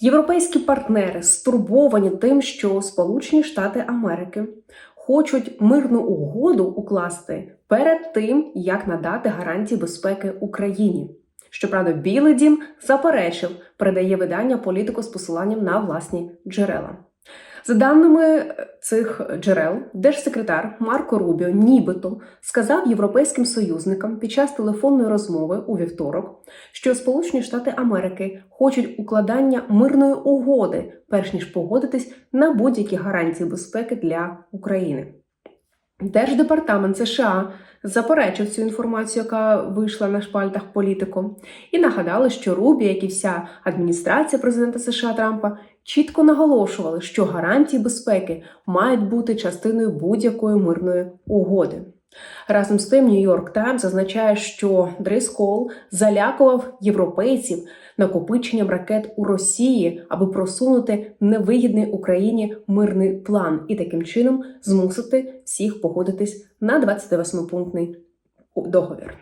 Європейські партнери стурбовані тим, що Сполучені Штати Америки хочуть мирну угоду укласти перед тим, як надати гарантії безпеки Україні. Щоправда, Білий Дім заперечив, передає видання політику з посиланням на власні джерела. За даними цих джерел, держсекретар Марко Рубіо нібито сказав європейським союзникам під час телефонної розмови у вівторок, що Сполучені Штати Америки хочуть укладання мирної угоди, перш ніж погодитись на будь-які гарантії безпеки для України. Держдепартамент США заперечив цю інформацію, яка вийшла на шпальтах політику, і нагадали, що Рубі, як і вся адміністрація президента США Трампа, чітко наголошували, що гарантії безпеки мають бути частиною будь-якої мирної угоди. Разом з тим, Нью-Йорк Таймс зазначає, що Дрейскол залякував європейців накопиченням ракет у Росії, аби просунути невигідний Україні мирний план і таким чином змусити всіх погодитись на 28-пунктний договір.